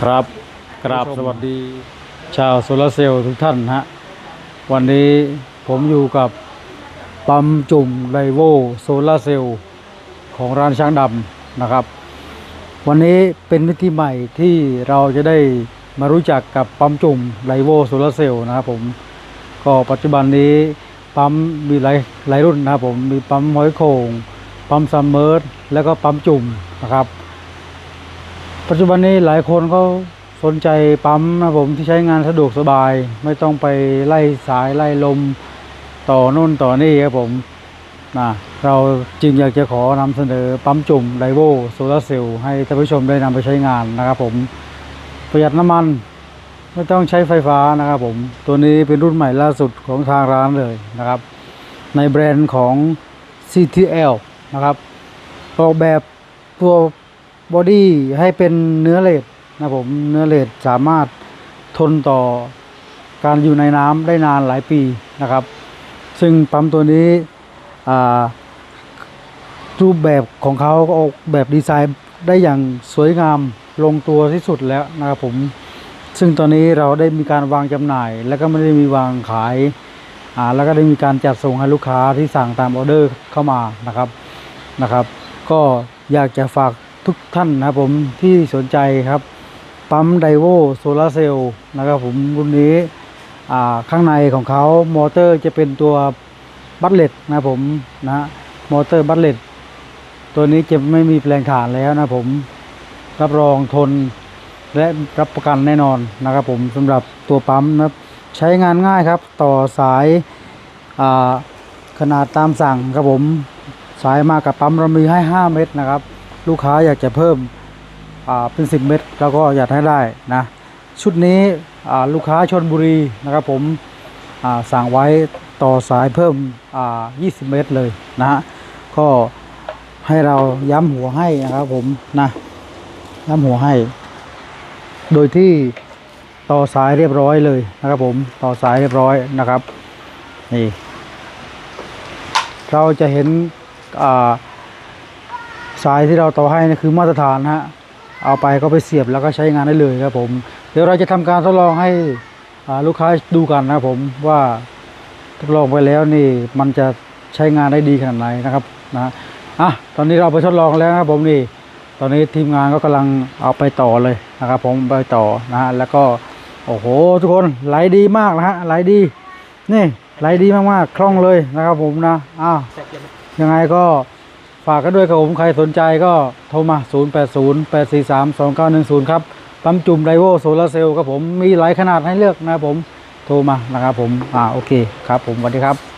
ครับกราบผู้ชมสวัสดี ชาวโซลาร์เซลล์ทุกท่านฮะ วันนี้ผมอยู่กับปั๊มจุ่มไดโวโซลาร์เซลล์ของร้านช้างดำนะครับ วันนี้เป็นมิติใหม่ที่เราจะได้มารู้จักกับปั๊มจุ่มไดโวโซลาร์เซลล์นะครับผมก็ปัจจุบันนี้ปั๊มมีหลายหลายรุ่นนะครับผมมีปั๊มหอยโข่งปั๊มซัมเมอร์แล้วก็ปั๊มจุ่มนะครับ ปัจจุบันนี้หลายคนเขาสนใจปั๊มนะผมที่ใช้งานสะดวกสบาย ไม่ต้องไปไล่สายไล่ลมต่อนู่นต่อนี่ครับผมนะเราจึงอยากจะขอนำเสนอปั๊มจุ่มไดโวโซลาเซลล์ให้ท่านผู้ชมได้นำไปใช้งานนะครับผมประหยัดน้ำมันไม่ต้องใช้ไฟฟ้านะครับผมตัวนี้เป็นรุ่นใหม่ล่าสุดของทางร้านเลยนะครับ ในแบรนด์ของ CTL นะครับออกแบบตัว บอดี้ให้เป็นเนื้อเลดนะผมเนื้อเลดสามารถทนต่อการอยู่ในน้ำได้นานหลายปีนะครับ ซึ่งปั๊มตัวนี้รูปแบบของเขาก็ออกแบบดีไซน์ได้อย่างสวยงามลงตัวที่สุดแล้วนะครับผม ซึ่งตอนนี้เราได้มีการวางจำหน่าย แล้วก็ไม่ได้มีวางขายแล้วก็ได้มีการจัดส่งให้ลูกค้าที่สั่งตามออเดอร์เข้ามานะครับนะครับ ก็อยากจะฝาก ทุกท่านนะครับผมที่สนใจครับ ปั๊มไดโวโซลาเซลล์นะครับผมรุ่นนี้ข้างในของเขามอเตอร์จะเป็นตัวบัตเลตนะผมนะมอเตอร์บัตเลตตัวนี้จะไม่มีแปลงถ่านแล้วนะผมรับรองทนและรับประกันแน่นอนนะครับผมสำหรับตัวปั๊มนะครับใช้งานง่ายครับต่อสายขนาดตามสั่งครับผม สายมากับปั๊มเรามีให้ 5 เม็ดนะครับ ลูกค้าอยากจะเพิ่มเป็น 10 เม็ดแล้วก็อยากให้ได้นะชุดนี้ลูกค้าชนบุรีนะครับผมสั่งไว้ต่อสายเพิ่ม 20 เมตรเลยนะฮะ ก็ให้เราย้ำหัวให้นะครับผมนะย้ำหัวให้ โดยที่ต่อสายเรียบร้อยเลยนะครับผมต่อสายเรียบร้อยนะครับนี่เราจะเห็นอ่า สายที่เราต่อให้นี่คือมาตรฐานฮะเอาไปก็ไปเสียบแล้วก็ใช้งานได้เลยครับผม เดี๋ยวเราจะทำการทดลองให้ลูกค้าดูกันนะผมว่าทดลองไปแล้วนี่มันจะใช้งานได้ดีขนาดไหนนะครับนะอะตอนนี้เราไปทดลองแล้วนะครับผมนี่ ตอนนี้ทีมงานก็กำลังเอาไปต่อเลยนะครับผมไปต่อนะฮะแล้วก็โอ้โห ทุกคนไหลดีมากนะฮะไหลดี นี่ไหลดีมากๆคล่องเลยนะครับผมนะอ้าวยังไงก็ ฝากกันด้วยครับผมใครสนใจก็โทรมา 0808432910 ครับปั๊มจุ่มไดโวโซลาเซลล์ครับผมมีหลายขนาดให้เลือกนะครับผมโทรมานะครับผมอ่าโอเคครับผมสวัสดีครับ